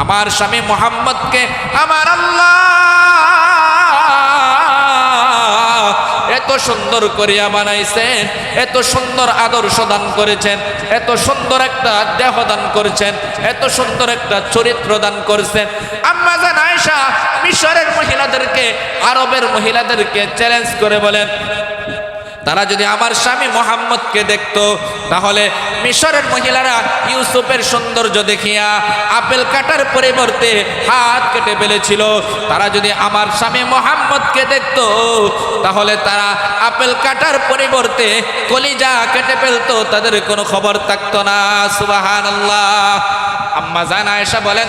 আমার স্বামী মোহাম্মদকে আমার আল্লাহ এত সুন্দর করিয়া বানাইছেন, এত সুন্দর আদর্শ দান করেছেন, এত সুন্দর একটা দেহ দান করেছেন, এত সুন্দর একটা চরিত্র দান করেছেন। আম্মা জান আয়েশা, মিশরের মহিলাদেরকে, আরবের মহিলাদেরকে চ্যালেঞ্জ করে বলেন তারা যদি আমার স্বামী মোহাম্মদকে দেখতো, তাহলে মিশরের মহিলারা ইউসুফের সৌন্দর্য দেখিয়া আপেল কাটার পরিবর্তে হাত কেটে ফেলেছিল। তারা যদি আমার স্বামী মোহাম্মদকে দেখতো, তাহলে তারা আপেল কাটার পরিবর্তে কলিজা কেটে ফেলতো। তাদের কোনো খবর থাকতো না সুবাহান আল্লাহ আম্মা জানা এসা বলেন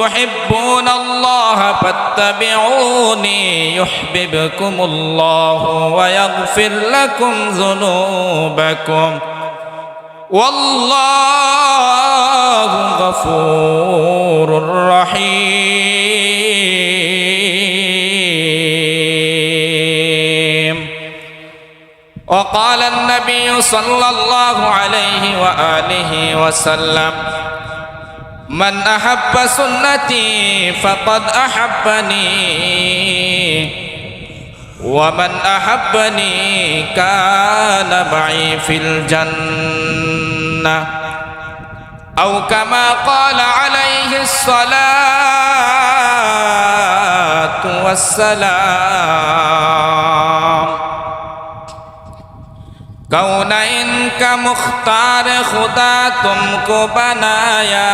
تحبون الله فاتبعوني يحببكم الله ويغفر لكم ذنوبكم. والله غفور رحيم. وقال النبي صلى الله عليه وآله وسلم من أحب سنتي فقد أحبني. ومن أحبني كان معي في الجنة. أو كما قال عليه الصلاة والسلام. कौनैन का मुख्तार खुदा तुमको बनाया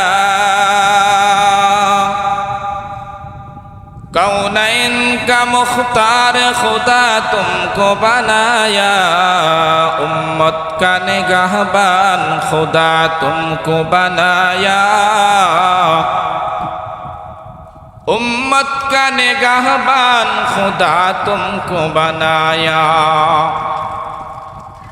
कौनैन का मुख्तार खुदा तुमको बनाया उम्मत का निगाहबान खुदा तुमको बनाया उम्मत का निगाहबान खुदा तुमको बनाया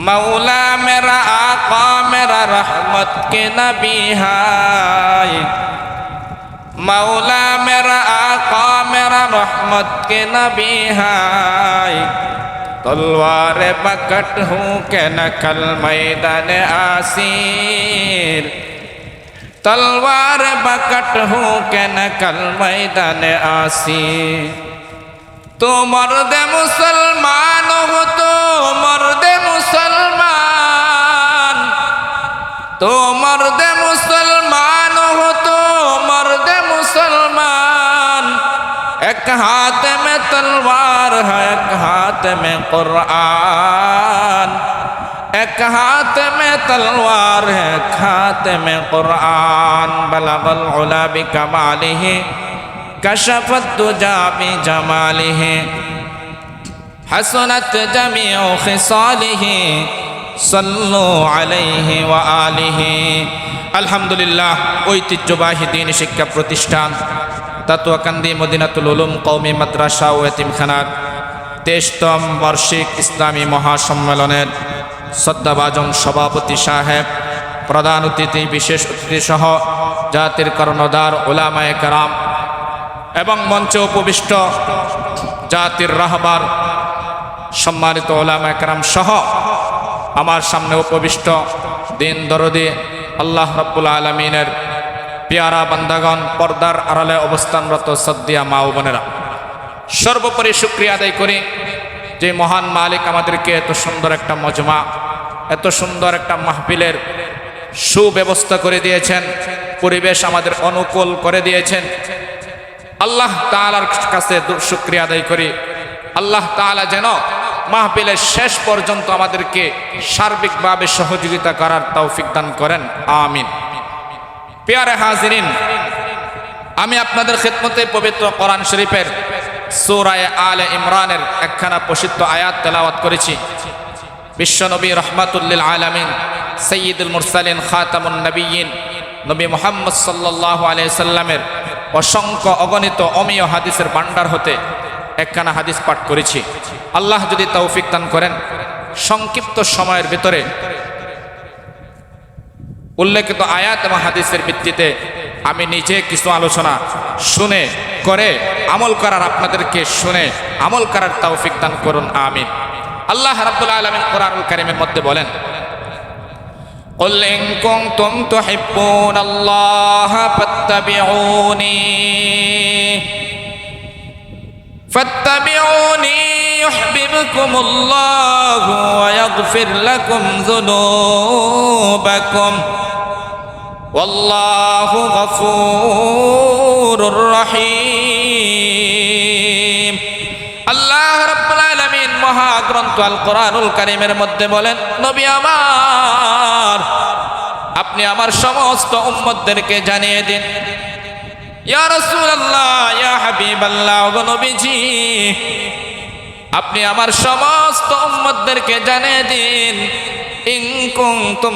مولا میرا آقا، میرا رحمت کے نبی ہائے۔ مولا میرا آقا، میرا رحمت کے نبی ہائے۔ تلوار بکٹ ہوں کہ نکل میدان آسیر۔ تلوار بکٹ ہوں کہ نکل میدان آسیر۔ تو مرد مسلمان ہو، تو مرد مسلمان تو مرد مسلمان ہو تو مرد مسلمان ایک ہاتھ میں تلوار ہے ایک ہاتھ میں قرآن ایک ہاتھ میں تلوار ہے ایک ہاتھ میں قرآن بلغ العلا بکمالہ کشف الدجا ہے حسنت جمیع خصالہ সল্লু আলাইহি ওয়া আলিহি। আলহামদুলিল্লাহ, ঐতিহ্যবাহী দিন শিক্ষা প্রতিষ্ঠান, তাতুয়াকান্দি মদিনাতুল উলুম কৌমি মাদ্রাসা ও এতিমখানার তেইশতম বার্ষিক ইসলামী মহাসম্মেলনের শ্রদ্ধাভাজন সভাপতি সাহেব, প্রধান অতিথি, বিশেষ অতিথি সহ জাতির কর্ণধার ওলামায়ে কারাম এবং মঞ্চে উপবিষ্ট জাতির রাহবার সম্মানিত ওলামা একরাম সহ আমার সামনে উপবিষ্ট দিন দরদি আল্লাহ রব্বুল আলমিনের পেয়ারা বান্দাগণ পর্দার আড়ালে অবস্থানরত সদ্দিয়া মা ও বোনেরা। সর্বোপরি শুক্রিয়া আদায় করি যে মহান মালিক আমাদেরকে এত সুন্দর একটা মজমা, এত সুন্দর একটা মাহফিলের সুব্যবস্থা করে দিয়েছেন, পরিবেশ আমাদের অনুকূল করে দিয়েছেন। আল্লাহ তাআলার কাছে শুক্রিয়া আদায় করি। আল্লাহ তাআলা যেন মাহফিলের শেষ পর্যন্ত আমাদেরকে সার্বিকভাবে সহযোগিতা করার তৌফিক দান করেন। আমিন। পেয়ারে হাজিরিন, আমি আপনাদের খেদমতে পবিত্র কোরআন শরীফের সূরায়ে আলে ইমরানের একখানা প্রসিদ্ধ আয়াত তেলাওয়াত করেছি। বিশ্বনবী রহমাতুল্লিল আলামিন সৈয়দুল মুরসালিন, খাতামুন নবীন নবী মোহাম্মদ সাল্লাল্লাহু আলাইহি সাল্লামের অসংখ্য অগণিত অমীয় হাদিসের ভান্ডার হতে একখানা হাদিস পাঠ করেছি আল্লাহ যদি তৌফিক দান করেন সংক্ষিপ্ত সময়ের ভিতরে উল্লেখিত আয়াত এবং হাদিসের ভিত্তিতে আমি নিজে কিছু আলোচনা শুনে করে আমল করার আপনাদেরকে শুনে আমল করার তৌফিক দান করুন আমিন আল্লাহ রাব্বুল আলামিন কোরআনুল কারীমের মধ্যে বলেন قل إن كنتم تحبون الله فاتبعوني فاتبعوني يحببكم الله ويغفر لكم ذنوبكم والله غفور رحيم আল্লাহ রাব্বুল আলামিন মহাগ্রন্থ আল কোরআনুল কারীমের মধ্যে বলেন নবী আমার আপনি আমার সমস্ত উম্মতদেরকে জানিয়ে দিন ইয়া হাবিবাল্লাহ আপনি আমার সমস্ত উম্মতদেরকে জানিয়ে দিন, ইন কুনতুম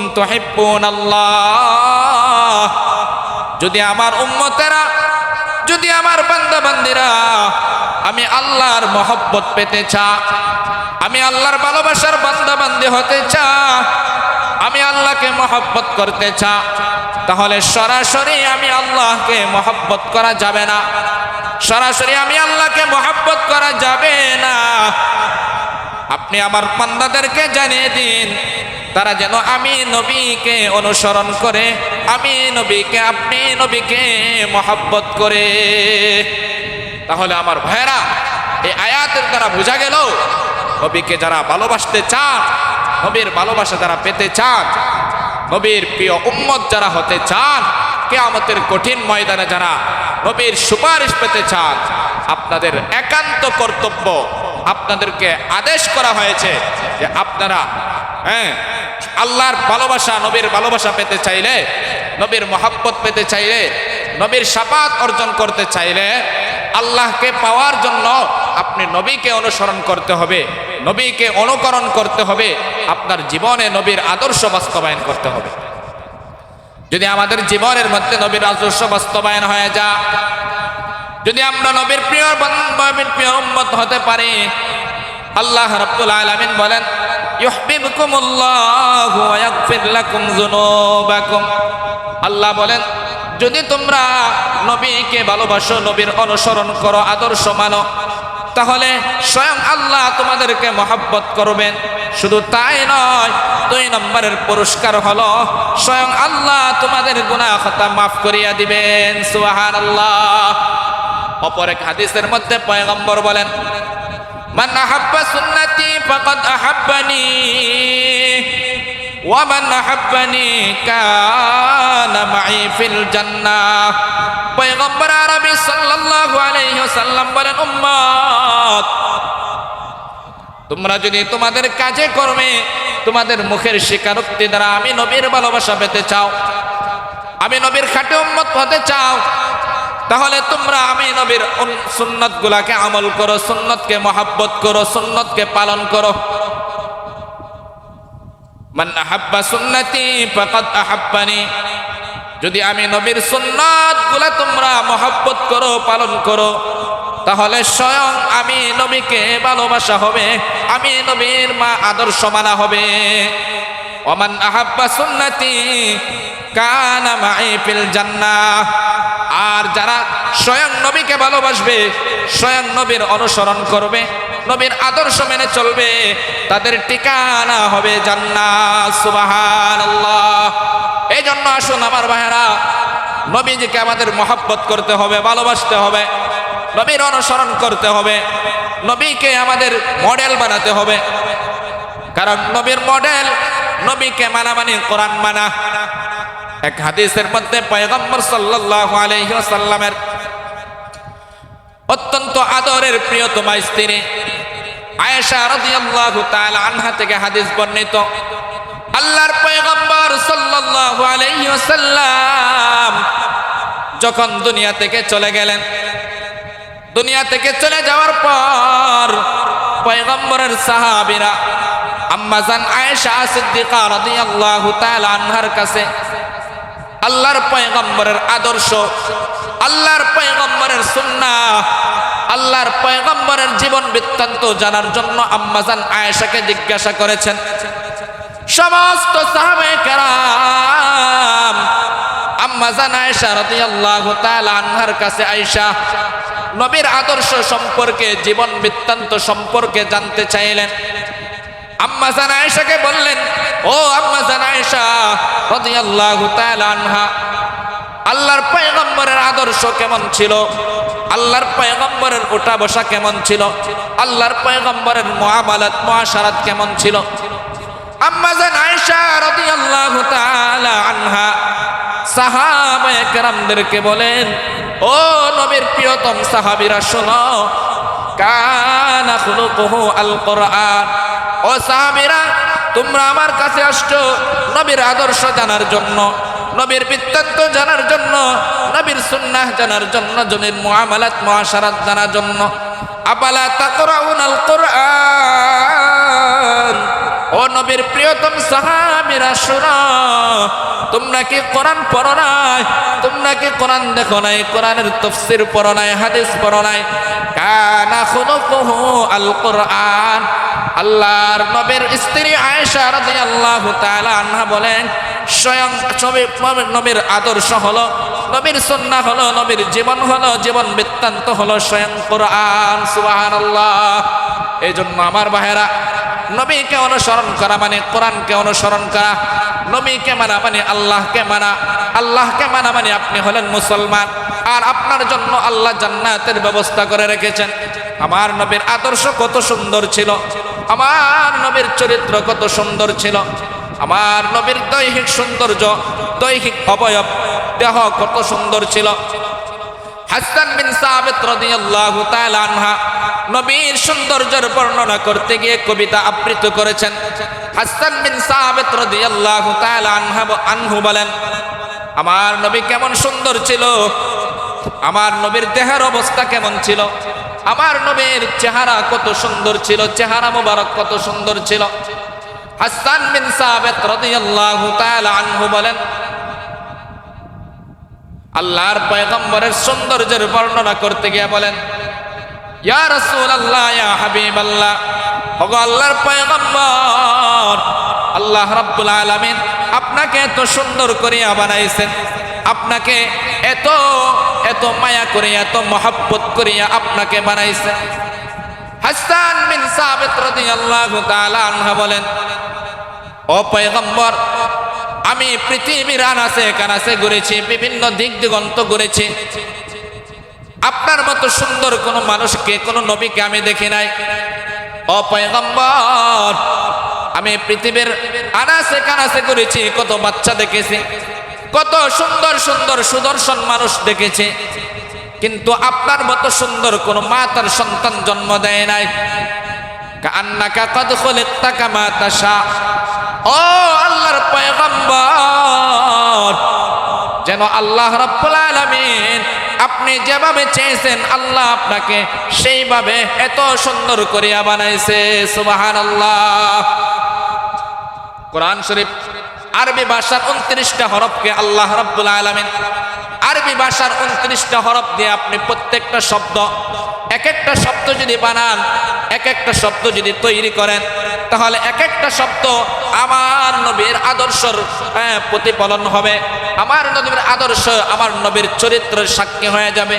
আল্লাহ যদি আমার উম্মতেরা, যদি আমার বান্দা বান্দিরা আমি আল্লাহর মহব্বত পেতে চা আমি আল্লাহর ভালোবাসার বান্দা বান্দি হতে চা আমি আল্লাহকে মহব্বত করতে চা তাহলে সরাসরি আমি আল্লাহকে মহব্বত করা যাবে না। সরাসরি আমি আল্লাহকে মহব্বত করা যাবে না। আপনি আমার বান্দাদেরকে জানিয়ে দিন, তারা যেন আমি নবীকে অনুসরণ করে, আমি নবীকে, আপনি নবীকে মহব্বত করে। তাহলে আমার ভাইরা এই আয়াতের দ্বারা বোঝা গেল, নবীকে যারা ভালোবাসতে চান, নবীর ভালোবাসা যারা পেতে চান নবীর প্রিয় উম্মত যারা হতে চান, কেয়ামতের কঠিন ময়দানে যারা নবীর সুপারিশ পেতে চান, আপনাদের একান্ত কর্তব্য আপনাদেরকে আদেশ করা হয়েছে যে আপনারা হ্যাঁ আল্লাহর ভালোবাসা, নবীর ভালোবাসা পেতে চাইলে, নবীর মহাব্বত পেতে চাইলে, নবীর সাপাত অর্জন করতে চাইলে, আল্লাহকে পাওয়ার জন্য আপনি নবীকে অনুসরণ করতে হবে, নবীকে অনুকরণ করতে হবে, আপনার জীবনে নবীর আদর্শ বাস্তবায়ন করতে হবে। যদি আমাদের জীবনের মধ্যে নবীর আদর্শ বাস্তবায়ন হয়ে যা যদি আমরা নবীর প্রিয় প্রিয় হতে পারি, আল্লাহ রাব্বুল আলামিন বলেন আল্লাহ বলেন, যদি তোমরা নবীকে ভালোবাসো, নবীর অনুসরণ করো, আদর্শ মানো তাহলে স্বয়ং আল্লাহ তোমাদেরকে মহাব্বত করবেন। শুধু তাই নয়, দুই নম্বরের পুরস্কার হলো স্বয়ং আল্লাহ তোমাদের গুনাহ খাতা মাফ করিয়া দিবেন। সুবহানাল্লাহ। অপর এক হাদিসের মধ্যে পয়গম্বর বলেন, মান আহাব্বা সুন্নতি ফাকাদ আহাব্বানি, ওয়া মান আহাব্বানি কানা মাই ফিল জান্নাহ। তোমরা যদি তোমাদের কাজে কর্মে তোমাদের মুখের স্বীকারোক্তি দ্বারা আমি নবীর ভালোবাসা পেতে চাও, আমি নবীর খাটে উম্মত হতে চাও, তাহলে তোমরা আমি নবীর সুন্নত গুলাকে আমল করো, সুন্নতকে মহাব্বত করো, সুন্নতকে পালন করো। মান আহাব্বা সুন্নতি, ফাকাদ আহাব্বানি যদি আমি নবীর সুন্নাতগুলা তোমরা মহাব্বত করো, পালন করো, তাহলে স্বয়ং আমি নবীকে ভালোবাসা হবে, আমি নবীর মা আদর্শ মানা হবে। অমান আহাব্বা সুন্নতি কানা আর যারা স্বয়ং নবীকে ভালোবাসবে, স্বয়ং নবীর অনুসরণ করবে, নবীর আদর্শ মেনে চলবে, তাদের ঠিকানা হবে জান্নাত, সুবহানাল্লাহ। এই জন্য আসুন আমার ভাইয়েরা। নবীজিকে আমাদের মহাব্বত করতে হবে, ভালোবাসতে হবে, নবীর অনুসরণ করতে হবে, নবীকে আমাদের মডেল বানাতে হবে। কারণ নবীর মডেল, নবীকে মানা মানে কোরআন মানা। এক হাদিসের মধ্যে পয়গম্বর সাল্লাল্লাহু আলাইহি ওয়াসাল্লামের অত্যন্ত আদরের প্রিয়তমা স্ত্রী আয়েশা রাদিয়াল্লাহু তাআলা আনহা থেকে হাদিস বর্ণিত। আল্লাহর পয়গম্বর সাল্লাল্লাহু আলাইহি যখন দুনিয়া থেকে চলে গেলেন, দুনিয়া থেকে চলে যাওয়ার পর পয়গম্বরের সাহাবীরা আম্মাজান আয়েশা সিদ্দিকা রাদিয়াল্লাহু তাআলা আনহার কাছে আল্লাহর পয়গম্বরের আদর্শ, আল্লাহর পয়গম্বরের সুন্নাহ আল্লাহর পয়গম্বরের জীবন বৃত্তান্ত জানার জন্য আম্মাজান আয়েশাকে জিজ্ঞাসা করেছেন সমস্ত সাহাবে কেরাম আম্মাজান আয়েশা রাদিয়াল্লাহু তাআলা আনহার কাছে আয়েশা, নবীর আদর্শ সম্পর্কে, জীবন বৃত্তান্ত সম্পর্কে জানতে চাইলেন। আম্মা জান আয়েশাকে বললেন, ও আম্মা জান আয়েশা রাদিয়াল্লাহু তাআলা আনহা, আল্লাহর পয়গম্বরের আদর্শ কেমন ছিল? আল্লাহর পয়গম্বরের ওঠা বসা কেমন ছিল? আল্লাহর পয়গম্বরের মুআমালাত মুআশারাত কেমন ছিল? আম্মা জান আয়েশা রাদিয়াল্লাহু তাআলা আনহা। সাহাবায়ে কেরামদেরকে বলেন, ও নবীর প্রিয়তম সাহাবীরা, শোনো। কানা খুলুকুহু আল কোরআন ও সাহাবীরা, তোমরা আমার কাছে আসছো নবীর আদর্শ জানার জন্য, নবীর বৃত্তান্ত জানার জন্য, নবীর সুন্নাহ জানার জন্য, জমির মুআমালাত, মুআশারাত জানার জন্য। আপালা তাকরাউনাল কোরআন ও নবীর প্রিয়তম সাহাবীরা, শোনো। তোমরা কি কোরআন পড়ো নাই? তোমরা কি কোরআন দেখো নাই? কোরআনের তফসির পড়ো নাই, হাদিস পড়ো নাই? কানা খুলুকুহু আল কোরআন আল্লাহর নবীর স্ত্রী আয়েশা রাদিয়াল্লাহু তাআলা আনহা বলেন, স্বয়ং ছবি নবীর আদর্শ হলো, নবীর সুন্নাহ হলো, নবীর জীবন হলো, জীবন বৃত্তান্ত হলো স্বয়ং কোরআন, সুবহানাল্লাহ। এই জন্য আমার ভাইয়েরা নবীকে অনুসরণ করা মানে কোরআনকে অনুসরণ করা। নবীকে মানা মানে আল্লাহকে মানা। আল্লাহকে মানা মানে আপনি হলেন মুসলমান। আর আপনার জন্য আল্লাহ জান্নাতের ব্যবস্থা করে রেখেছেন। আমার নবীর আদর্শ কত সুন্দর ছিল। আমার নবীর চরিত্র কত সুন্দর ছিল। আমার নবীর দৈহিক সৌন্দর্য, দৈহিক অবয়ব, দেহ কত সুন্দর ছিল। হাসান বিন সাবিত রাদিয়াল্লাহু তাআলা আনহা নবীর সৌন্দর্যের বর্ণনা করতে গিয়ে কবিতা আবৃত্তি করেছেন। হাসান বিন সাবিত রাদিয়াল্লাহু তাআলা আনহা আনহু বলেন, আমার নবী কেমন সুন্দর ছিল, আমার নবীর দেহের অবস্থা কেমন ছিল, আমার নবীর চেহারা কত সুন্দর ছিল, চেহারা মোবারক কত সুন্দর ছিল। হাসান বিন সাবিত রাদিয়াল্লাহু তাআলা আনহু বলেন আল্লাহর পয়গম্বরের সৌন্দর্যের বর্ণনা করতে গিয়ে বলেন হাবিবাল্লাহ, ওগো আল্লাহর আল্লাহ আপনাকে এত সুন্দর করিয়া বানাইছেন, আপনাকে এত এত মায়া করিয়া, এত মহাব্বত করিয়া আপনাকে বানাইছেন। হাসান বিন বলেন, ও পয়গম্বর আমি পৃথিবীর আনাসে কানাসে ঘুরেছি, বিভিন্ন দিক দিগন্ত ঘুরেছি। আপনার মতো সুন্দর কোন মানুষকে, কোন নবীকে আমি দেখি নাই। ও পয়গম্বর, আমি পৃথিবীর আনাসে কানাসে ঘুরেছি, কত বাচ্চা দেখেছি, কত সুন্দর সুন্দর সুদর্শন মানুষ দেখেছি। কিন্তু আপনার মতো সুন্দর কোন মা তার সন্তান জন্ম দেয় নাই। কান্নাকা কদ খলিকতা কামা তাশা। ও আল্লাহর পয়গম্বর যেন আল্লাহ রাব্বুল আলামিন আপনি যেভাবে চেয়েছেন, আল্লাহ আপনাকে সেইভাবে এত সুন্দর করিয়া বানাইছে। সুবহানাল্লাহ। কোরআন শরীফ আরবি ভাষার উনত্রিশটা হরফকে আল্লাহ রাব্বুল আলামিন আরবি ভাষার উনত্রিশটা হরফ দিয়ে আপনি প্রত্যেকটা শব্দ এক একটা শব্দ যদি বানান এক একটা শব্দ যদি তৈরি করেন তাহলে এক একটা শব্দ আমার নবীর আদর্শর হ্যাঁ, প্রতিফলন হবে। আমার নবীর আদর্শ আমার নবীর চরিত্রের সাক্ষী হয়ে যাবে।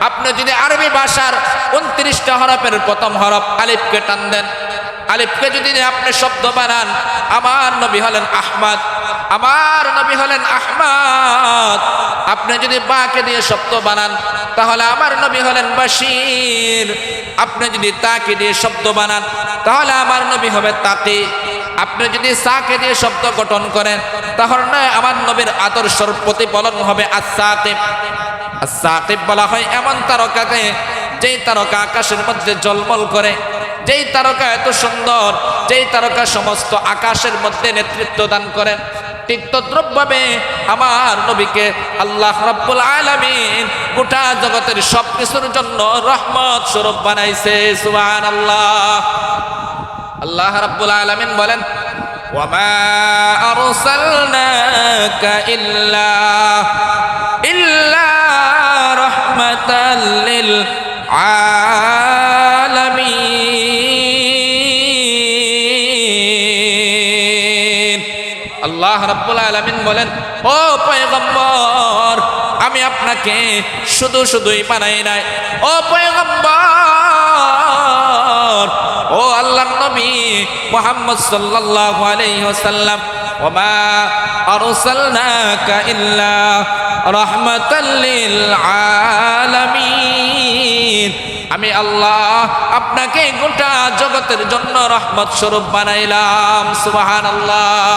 আপনি যদি আরবি ভাষার উনত্রিশটা হরফের প্রথম হরফ আলিফকে টান দেন আলিফকে যদি আপনি শব্দ বানান, আমার নবী হলেন আহমদ, আমার নবী হলেন আহমদ। আপনি যদি বাকে দিয়ে শব্দ বানান, তাহলে আমার নবী হলেন বাশির। আপনি যদি তাকে দিয়ে শব্দ বানান, তাহলে আমার নবী হবে তাকে আপনি যদি সাকে দিয়ে শব্দ গঠন করেন, তাহলে নয় আমার নবীর আদর্শর প্রতিফলন হবে আসাকিব আসাকিব বলা হয় এমন তারকাকে যেই তারকা আকাশের মধ্যে জলমল করে যেই তারকা এত সুন্দর, যেই তারকা সমস্ত আকাশের মধ্যে নেতৃত্ব দান করেন, ঠিক তদ্রুপভাবে আমার নবীকে আল্লাহ রাব্বুল আলামিন গোটা জগতের সব কিছুর জন্য রহমত স্বরূপ বানাইছে, সুবহানাল্লাহ। আল্লাহ আল্লাহ রাব্বুল আলামিন বলেন ইল্লা রাহমাতাল লিল বলেন, ও পয়গম্বর, আমি আপনাকে শুধু শুধুই বানাই নাই। ও পয়গম্বর, ও আল্লাহর নবী মুহাম্মদ সাল্লাল্লাহু আলাইহি ওয়াসাল্লাম রাহমাতাল লিল আলামিন আমি আল্লাহ আপনাকে গোটা জগতের জন্য রহমত স্বরূপ বানাইলাম, সুবহানাল্লাহ।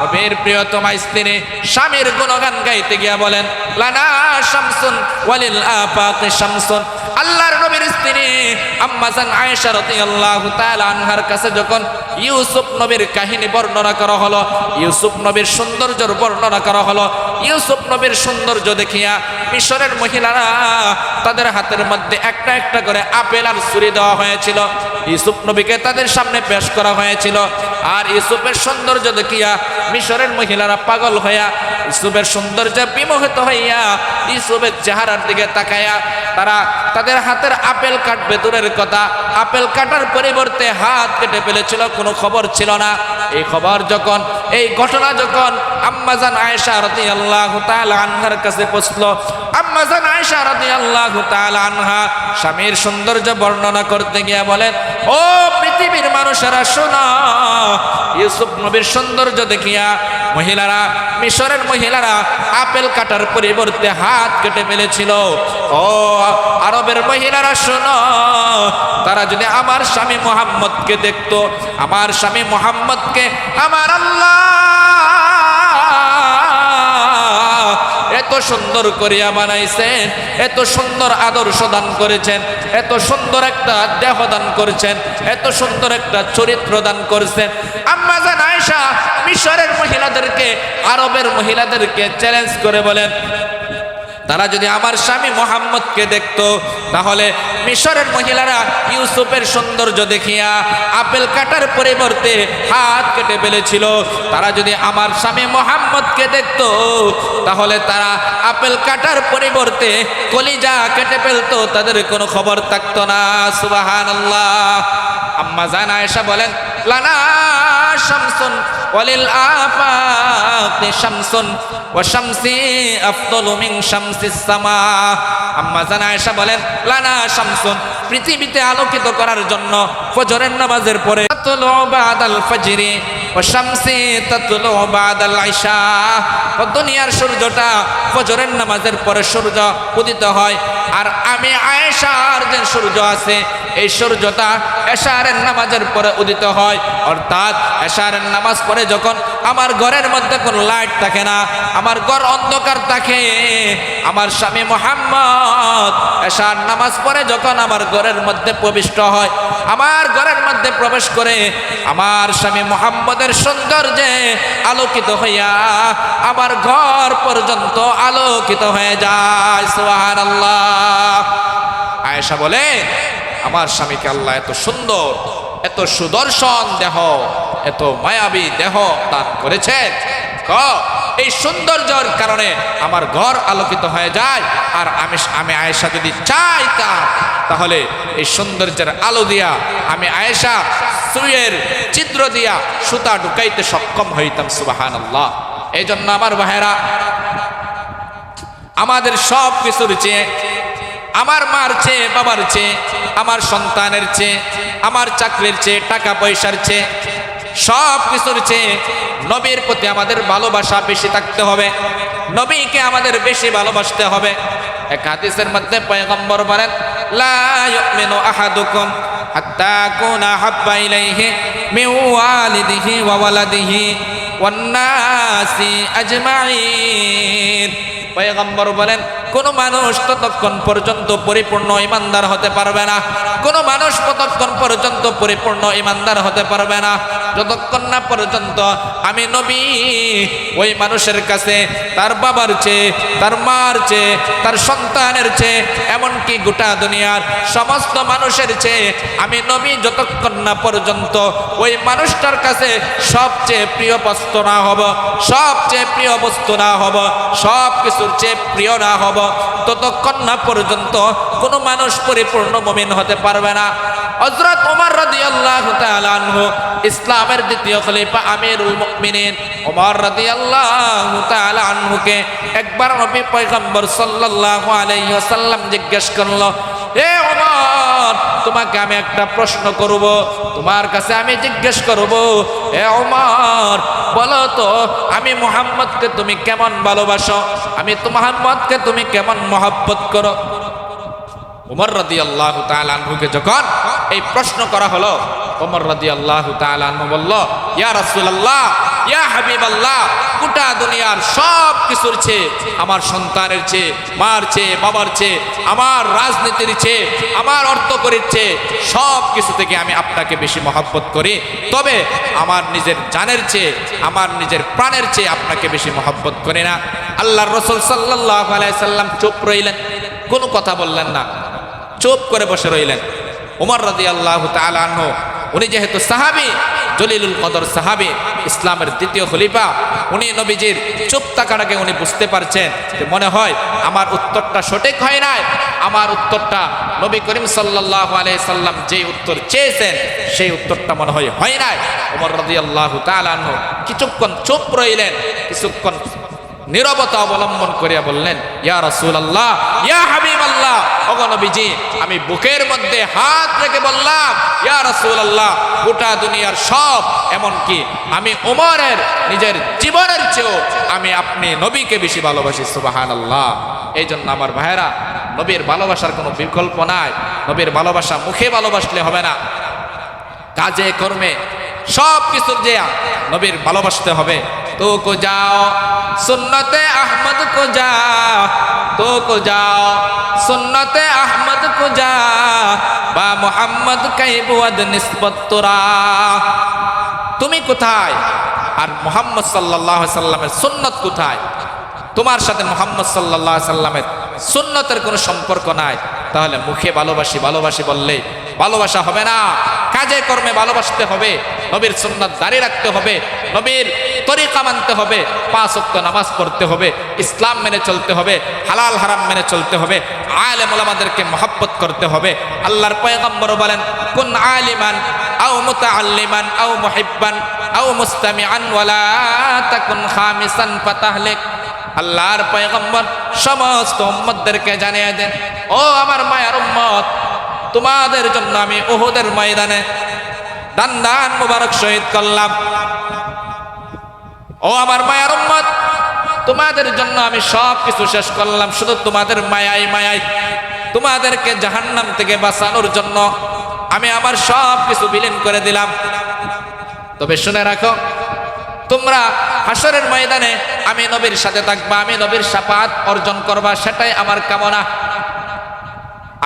নবীর প্রিয়তমা স্ত্রী স্বামীর গুণগান গাইতে গিয়া বলেন, লানা শামসুন ওয়ালিল আফাকি শামসুন। আল্লাহর নবীর স্ত্রী আম্মাজান আয়েশা রাদিয়াল্লাহু তাআলা আনহার কাছে যখন ইউসুফ নবীর কাহিনী বর্ণনা করা হলো, ইউসুফ নবীর সৌন্দর্যের বর্ণনা করা হলো, ইউসুফ নবীর সৌন্দর্য দেখিয়া মিশরের মহিলারা তাদের হাতের মধ্যে একটা একটা করে আপেল আর ছুরি দেওয়া হয়েছিল। ইউসুফ নবীকে তাদের সামনে পেশ করা হয়েছিল। আর ইউসুফের সৌন্দর্য দেখিয়া মিশরের মহিলারা পাগল হইয়া ইসুবের সৌন্দর্য বিমোহিত হইয়া ইসুবের চেহারার দিকে তাকায়া তারা তাদের হাতের আপেল কাটবে, দূরের কথা। আপেল কাটার পরিবর্তে হাত কেটে ফেলেছিল, কোনো খবর ছিল না। এই খবর যখন, এই ঘটনা যখন আম্মাজান আয়েশা আল্লাহ তাল আনহার কাছে পৌঁছলো আনহা স্বামীর সৌন্দর্য বর্ণনা করতে গিয়ে বলেন, ও পৃথিবীর মানুষেরা, শোনা, ইউসুফ নবীর সৌন্দর্য দেখিয়া মহিলারা, মিশরের মহিলারা আপেল কাটার পরিবর্তে হাত কেটে ফেলেছিল। ও আরবের মহিলারা, শোনো, তারা যদি আমার স্বামী মোহাম্মদকে দেখতো, আমার স্বামী মোহাম্মদকে আমার আল্লাহ এত সুন্দর করিয়া বানাইছেন, এত সুন্দর আদর্শ দান করেছেন, এত সুন্দর একটা দেহ দান করেছেন, এত সুন্দর একটা চরিত্র দান করেছেন। আম্মা জান আয়েশা, মিশরের মহিলাদেরকে, আরবের মহিলাদেরকে চ্যালেঞ্জ করে বলেন তারা যদি আমার স্বামী মোহাম্মদকে দেখতো, তাহলে মিশরের মহিলারা ইউসুফের সৌন্দর্য দেখিয়া আপেল কাটার পরিবর্তে হাত কেটে ফেলেছিল। তারা যদি আমার স্বামী মোহাম্মদকে দেখতো, তাহলে তারা আপেল কাটার পরিবর্তে কলিজা কেটে ফেলতো, তাদের কোনো খবর থাকতো না। সুবাহান আল্লাহ আম্মা জান আয়েশা বলেন লানা শামসুন ওয়ালিল আফাকি শামসুন ওয়া শামসি আফদলু মিন শামসিস সামা। আম্মা জান আয়েশা বলেন, লানা শামসুন, পৃথিবীতে আলোকিত করার জন্য ফজরের নামাজের পরে তুলু বাদাল ফজরি দুনিয়ার সূর্যটা ফজরের নামাজের পরে সূর্য উদিত হয়। আর আমি আয়েশার যে সূর্য আছে, এই সূর্যটা এশারের নামাজের পরে উদিত হয়। অর্থাৎ এশারের নামাজ পড়ে যখন আমার ঘরের মধ্যে কোনো লাইট থাকে না, আমার ঘর অন্ধকার থাকে আমার স্বামী মোহাম্মদ এশার নামাজ পড়ে যখন আমার ঘরের মধ্যে প্রবিষ্ট হয়, আমার ঘরের মধ্যে প্রবেশ করে আমার স্বামী মোহাম্মদের সৌন্দর্যে আলোকিত হইয়া আমার ঘর পর্যন্ত আলোকিত হয়ে যায়। সোহান আল্লাহ আয়েশা বলে, আমার স্বামীকে আল্লাহ এত সুন্দর, এত সুদর্শন দেহ, এত মায়াবী দেহ দান করেছেন। দেখো এই সৌন্দর্যের কারণে আমার ঘর আলোকিত হয়ে যায়। আর আমি আমি আয়েশা যদি চাইতাম, তাহলে এই সৌন্দর্যের আলো দিয়া আমি আয়েশা সুয়ের চিত্র দিয়া সুতা ঢুকাইতে সক্ষম হইতাম সুবাহান এই জন্য আমার ভাইরা আমাদের সব কিছুর চেয়ে, আমার মার চেয়ে, বাবার চেয়ে, আমার সন্তানের চেয়ে, আমার চাকরির চেয়ে, টাকা পয়সার চেয়ে সব কিছুর চেয়ে নবীর প্রতি আমাদের ভালোবাসা বেশি থাকতে হবে। নবীকে আমাদের বেশি ভালোবাসতে হবে। এক হাদিসের মধ্যে পয়গম্বর বলেন, লা ইউমিনু আহাদুকুম হাত্তা কুনা হাব্বা ইলাইহি মিন ওয়ালিদিহি ওয়া ওয়ালাদিহি ওয়ান নাসি আজমাইন পয়গম্বর বলেন কোন মানুষ ততক্ষণ পর্যন্ত পরিপূর্ণ ইমানদার হতে পারবে না। কোনো মানুষ ততক্ষণ পর্যন্ত পরিপূর্ণ ইমানদার হতে পারবে না। যতক্ষণ না পর্যন্ত আমি নবী, ওই মানুষের কাছে তার বাবার চেয়ে, তার মার চেয়ে, তার সন্তানের চেয়ে, এমনকি গোটা দুনিয়ার সমস্ত মানুষের চেয়ে আমি নবী যতক্ষণ না পর্যন্ত ওই মানুষটার কাছে সবচেয়ে প্রিয় বস্তু না হব, সবচেয়ে প্রিয় বস্তু না হব সব কিছুর চেয়ে প্রিয় না হব। ততক্ষণ না পর্যন্ত কোনো মানুষ পরিপূর্ণ মমিন হতে পারবে না। হজরত ওমর রদি আল্লাহ আনহু, ইসলামের দ্বিতীয় খলিফা আমিরুল মুমিনিন, ওমর রদি আল্লাহ আনহুকে একবার নবী পয়গম্বর সাল্লাহ আলাইসাল্লাম জিজ্ঞেস করল হে ওমর তোমাকে আমি একটা প্রশ্ন করব, তোমার কাছে আমি জিজ্ঞেস করব, এ ওমর বলো তো, আমি মোহাম্মদকে তুমি কেমন ভালোবাসো? আমি তো মোহাম্মদকে তুমি কেমন মহব্বত করো? উমর রাদি আল্লাহ তালুকে যখন এই প্রশ্ন করা হলো, উমর রাদি আল্লাহ তালু বলল, ইয়া রাসূলুল্লাহ ইয়া হাবিব আল্লাহ গোটা দুনিয়ার সব কিছুর চেয়ে, আমার সন্তানের চেয়ে, মার চেয়ে, বাবার চেয়ে, আমার রাজনীতির চেয়ে, আমার অর্থকরীর চেয়ে সব কিছু থেকে আমি আপনাকে বেশি মহব্বত করি। তবে আমার নিজের জানের চেয়ে, আমার নিজের প্রাণের চেয়ে আপনাকে বেশি মহব্বত করি না। আল্লাহর রসুল সাল্লাহ আলাইসাল্লাম চুপ রইলেন, কোনো কথা বললেন না। চুপ করে বসে রইলেন। উমর রাদি আল্লাহ তালাহ উনি যেহেতু সাহাবি জলিলুল কদর সাহাবে, ইসলামের দ্বিতীয় খলিফা, উনি নবীজির চুপ থাকাটাকে উনি বুঝতে পারছেন যে মনে হয় আমার উত্তরটা সঠিক হয় নাই। আমার উত্তরটা নবী করিম সাল্লাহ আলাই সাল্লাম যে উত্তর চেয়েছেন, সেই উত্তরটা মনে হয় হয় নাই। উমর রদি আল্লাহ তালাহ কিছুক্ষণ চুপ রইলেন, কিছুক্ষণ নীরবতা অবলম্বন করিয়া বললেন, ইয়া রাসূল আল্লাহ ইয়া হাবিব আল্লাহ অগনবীজি আমি বুকের মধ্যে হাত রেখে বললাম, ইয়া রাসূল আল্লাহ গোটা দুনিয়ার সব, এমনকি আমি ওমরের নিজের জীবনের চেয়েও আমি আপনি নবীকে বেশি ভালোবাসি সুবাহান আল্লাহ এই জন্য আমার ভাইয়েরা, নবীর ভালোবাসার কোনো বিকল্প নাই, নবীর ভালোবাসা মুখে ভালোবাসলে হবে না। কাজে কর্মে সব কিছুর যে নবীর ভালোবাসতে হবে। তো কো যাও সুন্নতে আহমদ কো যা তো কো যাও সুন্নতে আহমদ কো যা বা মোহাম্মদ কাইবুয়াদ নিসবত তোরা। তুমি কোথায়? আর মোহাম্মদ সাল্লাহ সাল্লামের সুন্নত কোথায়? তোমার সাথে মোহাম্মদ সাল্লাহ সাল্লামের সুন্নতের কোনো সম্পর্ক নাই। তাহলে মুখে ভালোবাসি ভালোবাসি বললে ভালোবাসা হবে না। কাজে কর্মে ভালোবাসতে হবে। নবীর সুন্নত দাঁড়িয়ে রাখতে হবে, নবীর তরিকা মানতে হবে, পাঁচ অক্ত নামাজ পড়তে হবে, ইসলাম মেনে চলতে হবে, হালাল হারাম মেনে চলতে হবে, আলেম ওলামাদেরকে মহব্বত করতে হবে। আল্লাহর পয়গম্বর বলেন, কোন আলিমান আও মুতাআল্লিমান আও মুহিব্বান আও মুস্তামিআন ওয়ালা তাকুন খামিসান ফাতাহলিক। আল্লাহর পয়গম্বর সমস্ত উম্মতদেরকে জানিয়ে দেন, ও আমার মায়ের উম্মত, তোমাদের জন্য আমি ওহুদের ময়দানে দান দান মুবারক শহীদ করলাম। ও আমার মায়ের উম্মত, তোমাদের জন্য আমি সব কিছু শেষ করলাম, শুধু তোমাদের মায়াই মায়াই। তোমাদেরকে জাহান্নাম থেকে বাঁচানোর জন্য আমি আমার সব কিছু বিলীন করে দিলাম। তবে শুনে রাখো, তোমরা হাসরের ময়দানে আমি নবীর সাথে থাকবা, আমি নবীর সাপাত অর্জন করবা, সেটাই আমার কামনা।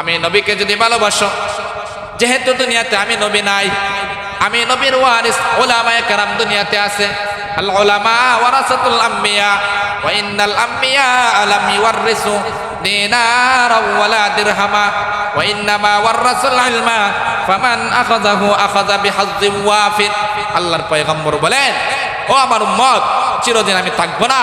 আমি নবীকে যদি ভালোবাসো যেহেতু দুনিয়াতে আমি নবী নাই, আমি নবীর ওয়ারিস ওলামায়ে কারাম দুনিয়াতে আছে। আল উলামা ওয়ারাসাতুল আম্বিয়া, ওয়া ইন্নাল আম্বিয়া লাম ইওয়ারিসু দিনারা ওয়ালা দিরহামা, ওয়া ইন্নামা ওয়ারাসুল ইলমা, ফামান আখাযাহু আখাযা বিহাজ্জিন ওয়াফির আল্লাহর পয়গম্বর বলেন ও আমার উম্মত, চিরদিন আমি থাকব না।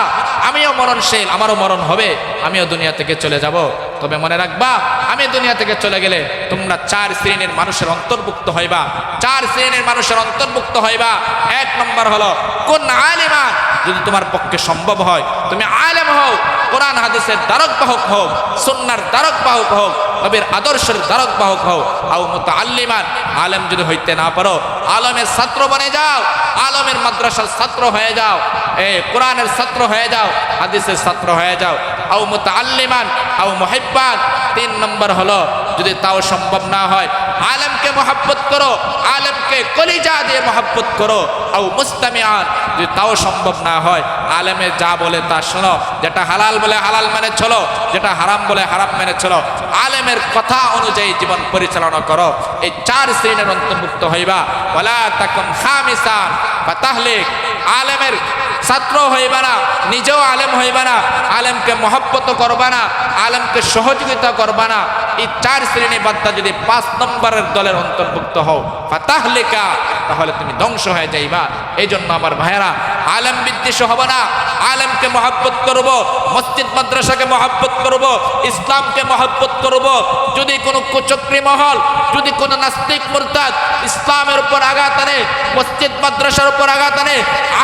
আমিও মরণশীল, আমারও মরণ হবে, আমিও দুনিয়া থেকে চলে যাব। তবে মনে রাখবা, আমি দুনিয়া থেকে চলে গেলে তোমরা চার শ্রেণির মানুষের অন্তর্ভুক্ত হইবা। চার শ্রেণির মানুষের অন্তর্ভুক্ত হইবা। এক নম্বর হলো, কোন আলিমান যদি তোমার পক্ষে সম্ভব হয়, তুমি আলেম হও, কোরআন, হাদিসের দ্বারক বাহক হোক সুন্নার দ্বারক বাহক হোক নবীর আদর্শের ধারক বাহক হও। আও মতো আল্লিমান আলেম যদি হইতে না পারো, আলমের ছাত্র বনে যাও। আলমের মাদ্রাসার ছাত্র হয়ে যাও। এ কোরআনের ছাত্র হয়ে যাও। হাদিসের ছাত্র হয়ে যাও। আও মতো আল্লিমান আও মহিব্বান। তিন নম্বর হলো, যদি তাও সম্ভব না হয়, আলেমকে মহাব্বত করো, আলেমকে কলিজা দিয়ে মহাব্বত করো, আও মুস্তামিয়ান যদি তাও সম্ভব না হয়, আলেমে যা বলে তা শোনো, যেটা হালাল বলে হালাল মেনে চলো, যেটা হারাম বলে হারাম মেনে চলো, আলেমের কথা অনুযায়ী জীবন পরিচালনা করো। এই চার শ্রেণির অন্তর্ভুক্ত হইবা। বলা তখন খামিসান, বা তাহলে আলেমের ছাত্র হইবা না, নিজেও আলেম হইবা না, আলেমকে মহব্বত করবা না, আলেমকে সহযোগিতা করবা না এই চার শ্রেণি বার্তা যদি পাঁচ নম্বরের দলের অন্তর্ভুক্ত হও, ফাতাহলিকা, তাহলে তুমি ধ্বংস হয়ে যাইবা। এই জন্য আমার ভাইয়েরা, আলেম বিদ্বেষ হব না। আলেমকে মহাব্বত করব, মসজিদ মাদ্রাসাকে মহাব্বত করব, ইসলামকে মহাব্বত করব। যদি কোনো কুচক্রী মহল, যদি কোনো নাস্তিক মুরতাদ ইসলামের উপর আঘাত আনে, মসজিদ মাদ্রাসার উপর আঘাত আনে,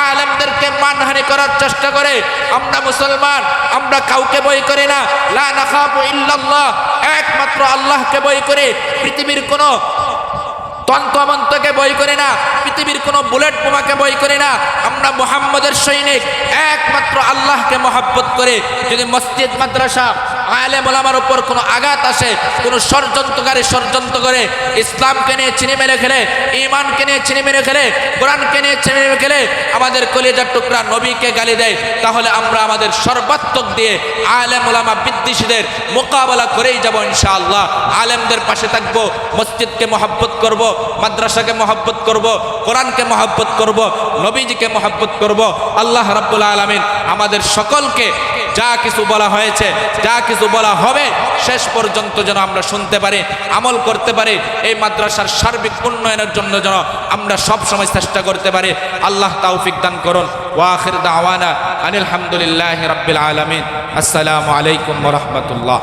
আলেমদেরকে মানহানি করার চেষ্টা করে, আমরা মুসলমান, আমরা কাউকে বই করি না। লা নাখাফু ইল্লাল্লাহ আল্লাহকে বই করে, পৃথিবীর কোনো তন্ত্রমন্ত্রকে বই করে না, পৃথিবীর কোনো বুলেট বোমাকে বই করে না, আমরা মোহাম্মদের সৈনিক, একমাত্র আল্লাহকে মহাব্বত করে যদি মসজিদ, মাদ্রাসা আলে মোলামার উপর কোনো আঘাত আসে, কোনো ষড়যন্ত্রকারী ষড়যন্ত্র করে ইসলামকে নিয়ে চিনি মেরে খেলে ইমানকে নিয়ে চিনি মেরে খেলে, কোরআনকে নিয়ে চিনি মেরে খেলে আমাদের কলিজার টুকরা নবীকে গালি দেয়, তাহলে আমরা আমাদের সর্বাত্মক দিয়ে আলেম ওলামা বিদ্বেষীদের মোকাবেলা করেই যাব ইনশাআল্লাহ। আলেমদের পাশে থাকব, মসজিদকে মহাব্বত করব, মাদ্রাসাকে মহাব্বত করব, কোরআনকে মহাব্বত করব, নবীজিকে মহাব্বত করব। আল্লাহ রাব্বুল আলামিন আমাদের সকলকে যা কিছু বলা হয়েছে, যা কিছু বলা হবে, শেষ পর্যন্ত যেন আমরা শুনতে পারি, আমল করতে পারি, এই মাদ্রাসার সার্বিক উন্নয়নের জন্য যেন আমরা সব সময় চেষ্টা করতে পারি। আল্লাহ তাওফিক দান করুন। ওয়াখির দাওয়ানা আনিল হামদুলিল্লাহ আলমিন। আসসালামু আলাইকুম রাহমাতুল্লাহ।